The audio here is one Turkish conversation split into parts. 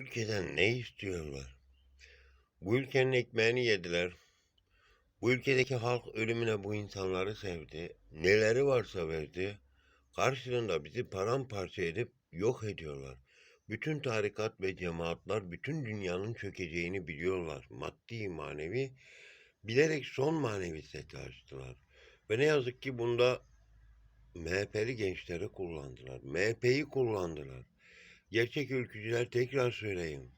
ülkeden ne istiyorlar? Bu ülkenin ekmeğini yediler. Bu ülkedeki halk ölümüne bu insanları sevdi. Neleri varsa verdi. Karşılığında bizi paramparça edip yok ediyorlar. Bütün tarikat ve cemaatler bütün dünyanın çökeceğini biliyorlar. Maddi manevi bilerek son manevi seti açtılar. Ve ne yazık ki bunda MHP'li gençleri kullandılar. MHP'yi kullandılar. Gerçek ülkücüler tekrar söyleyeyim.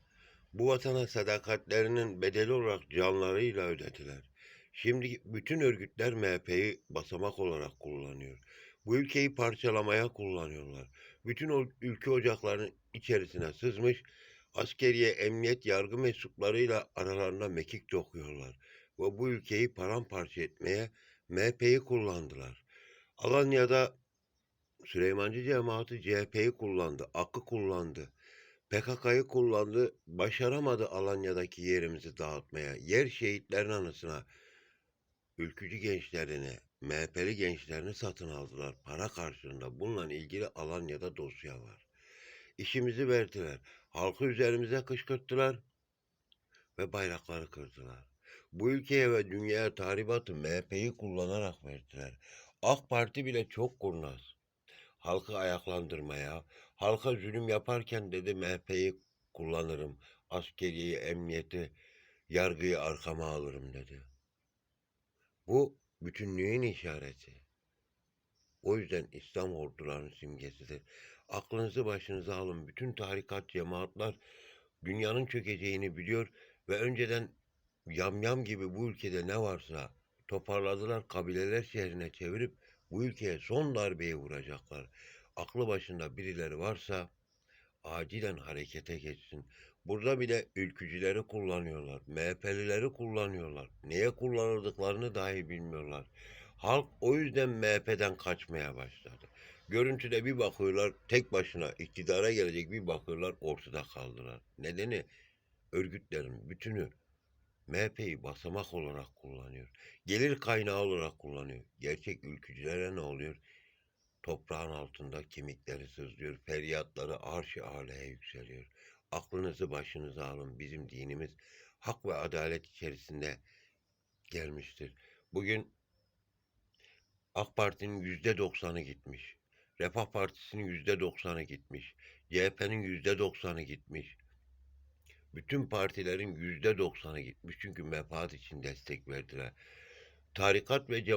Bu vatana sadakatlerinin bedeli olarak canlarıyla ödediler. Şimdi bütün örgütler MHP'yi basamak olarak kullanıyor. Bu ülkeyi parçalamaya kullanıyorlar. Bütün o ülke ocaklarının içerisine sızmış, askeriye, emniyet, yargı mensuplarıyla aralarında mekik dokuyorlar. Ve bu ülkeyi paramparça etmeye MHP'yi kullandılar. Alanya'da Süleymancı cemaati CHP'yi kullandı, AK'ı kullandı. PKK'yı kullandı, başaramadı Alanya'daki yerimizi dağıtmaya. Yer şehitlerin anısına, ülkücü gençlerini, MHP'li gençlerini satın aldılar para karşılığında. Bununla ilgili Alanya'da dosya var. İşimizi verdiler. Halkı üzerimize kışkırttılar ve bayrakları kırdılar. Bu ülkeye ve dünyaya tahribatı MHP'yi kullanarak verdiler. AK Parti bile çok kurnaz. Halkı ayaklandırmaya, halka zulüm yaparken dedi MHP'yi kullanırım, askeriyeyi, emniyeti, yargıyı arkama alırım dedi. Bu bütünlüğün işareti. O yüzden İslam ordularının simgesidir. Aklınızı başınıza alın. Bütün tarikat, cemaatler dünyanın çökeceğini biliyor ve önceden yamyam gibi bu ülkede ne varsa toparladılar, kabileler şehrine çevirip bu ülkeye son darbeyi vuracaklar. Aklı başında birileri varsa acilen harekete geçsin. Burada bile ülkücüleri kullanıyorlar, MHP'lileri kullanıyorlar. Neye kullanıldıklarını dahi bilmiyorlar. Halk o yüzden MHP'den kaçmaya başladı. Görüntüde bir bakıyorlar tek başına iktidara gelecek bir bakıyorlar ortada kaldılar. Nedeni örgütlerin bütünü MHP'yi basamak olarak kullanıyor. Gelir kaynağı olarak kullanıyor. Gerçek ülkücülere ne oluyor? Toprağın altında kemikleri sızlıyor, feryatları arş-ı aleye yükseliyor. Aklınızı başınıza alın. Bizim dinimiz hak ve adalet içerisinde gelmiştir. Bugün AK Parti'nin yüzde doksanı gitmiş. Refah Partisi'nin yüzde doksanı gitmiş. CHP'nin yüzde doksanı gitmiş. Bütün partilerin yüzde doksanı gitmiş. Çünkü menfaat için destek verdiler. Tarikat ve cemaat